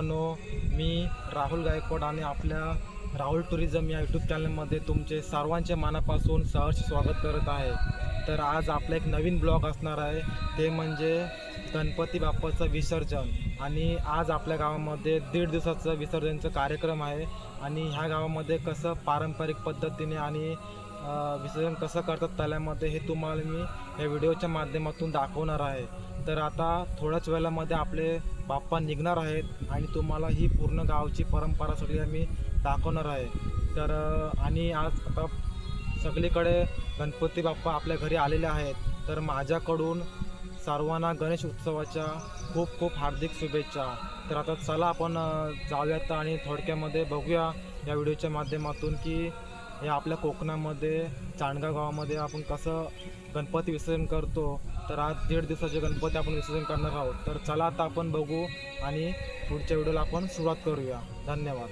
मित्रांनो मी राहुल गायकवाड आणि आपल्या राहुल टुरिझम या यूट्यूब चॅनलमध्ये तुमचे सर्वांचे मनापासून सहर्ष स्वागत करत आहे. तर आज आपला एक नवीन ब्लॉग असणार आहे. ते म्हणजे गणपती बाप्पाचं विसर्जन. आणि आज आपल्या गावामध्ये दीड दिवसाचं विसर्जनचं कार्यक्रम आहे. आणि ह्या गावामध्ये कसं पारंपरिक पद्धतीने आणि विसर्जन कसं करतात तल्यामध्ये हे तुम्हाला मी या व्हिडिओच्या माध्यमातून दाखवणार आहे. तर आता थोड्याच वेळामध्ये आपले बाप्पा निघणार आहेत आणि तुम्हाला ही पूर्ण गावची परंपरा सगळी आम्ही दाखवणार आहे. तर आणि आज आता सगळीकडे गणपती बाप्पा आपल्या घरी आलेले आहेत. तर माझ्याकडून सर्वांना गणेश उत्सवाच्या खूप खूप हार्दिक शुभेच्छा. तर आता चला आपण जाऊयात आणि थोडक्यामध्ये बघूया या व्हिडिओच्या माध्यमातून की हे आपल्या कोकणामध्ये चांडगाव गावामध्ये आपण कसं गणपती विसर्जन करतो. तर आज दीड दिवसाचे गणपती आपण विसर्जन करणार आहोत. तर चला आता आपण बघू आणि पुढच्या व्हिडिओला आपण सुरुवात करूया. धन्यवाद.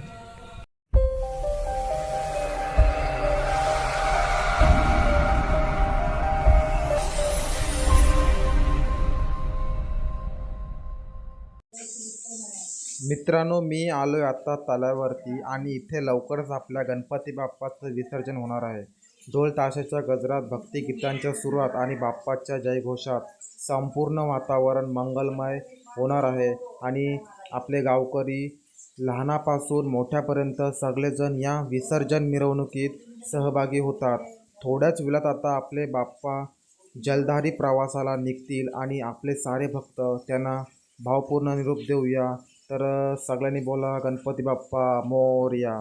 मित्रांनो मी आलोय आता तलावरती आणि इथे लवकरच आपल्या गणपती बाप्पाचं विसर्जन होणार आहे. ढोल ताशाच्या गजरात भक्तिगीतांच्या सुरात आणि बाप्पाच्या जयघोषात संपूर्ण वातावरण मंगलमय होणार आहे. आणि आपले गावकरी लहानापासून मोठ्यापर्यंत सगळेजण या विसर्जन मिरवणुकीत सहभागी होतात. थोड्याच वेळात आता आपले बाप्पा जलधारी प्रवासाला निघतील आणि आपले सारे भक्त त्यांना भावपूर्ण निरोप देऊया. तर सगळ्यांनी बोला गणपती बाप्पा मोरया.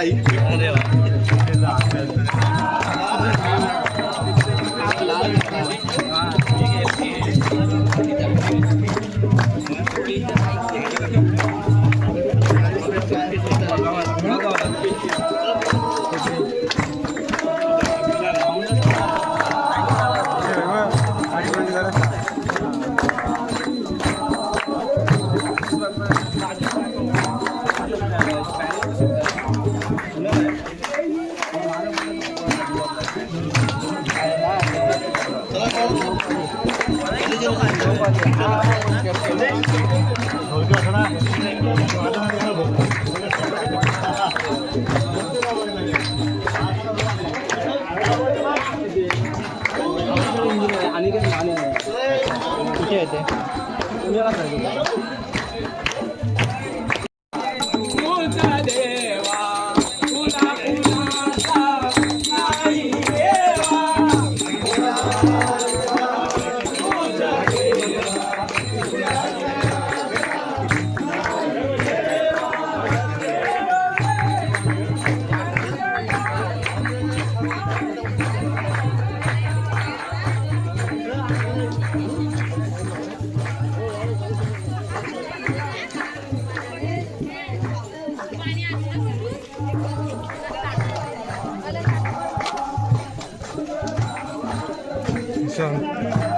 là, il...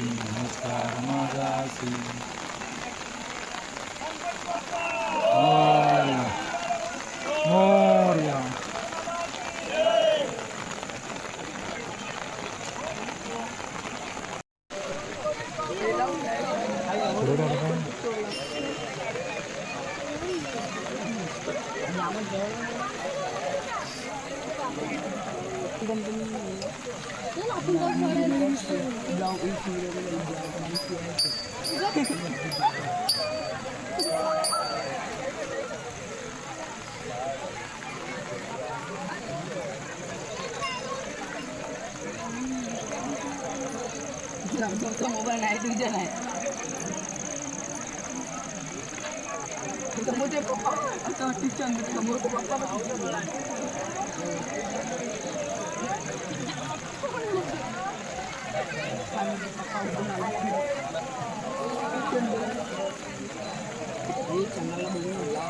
नमस्कार माझासी असं वाटतं चंद्र समोरचे पप्पा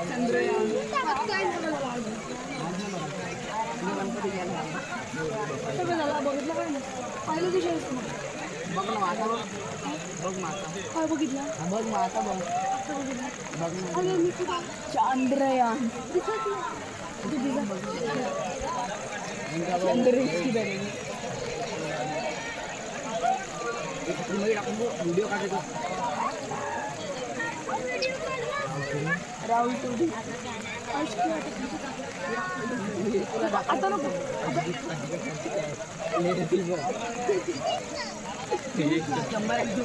चंद्रयान सगळं झालं बघितलं काय नाही पाहिलं तुझ्या बघ ना माता बघ बघ माता काय बघितलं हा, बघ माता बघ Chandra yan. Chandra is kita rin. Lumayan ako. Video Atau lo? Gambar itu.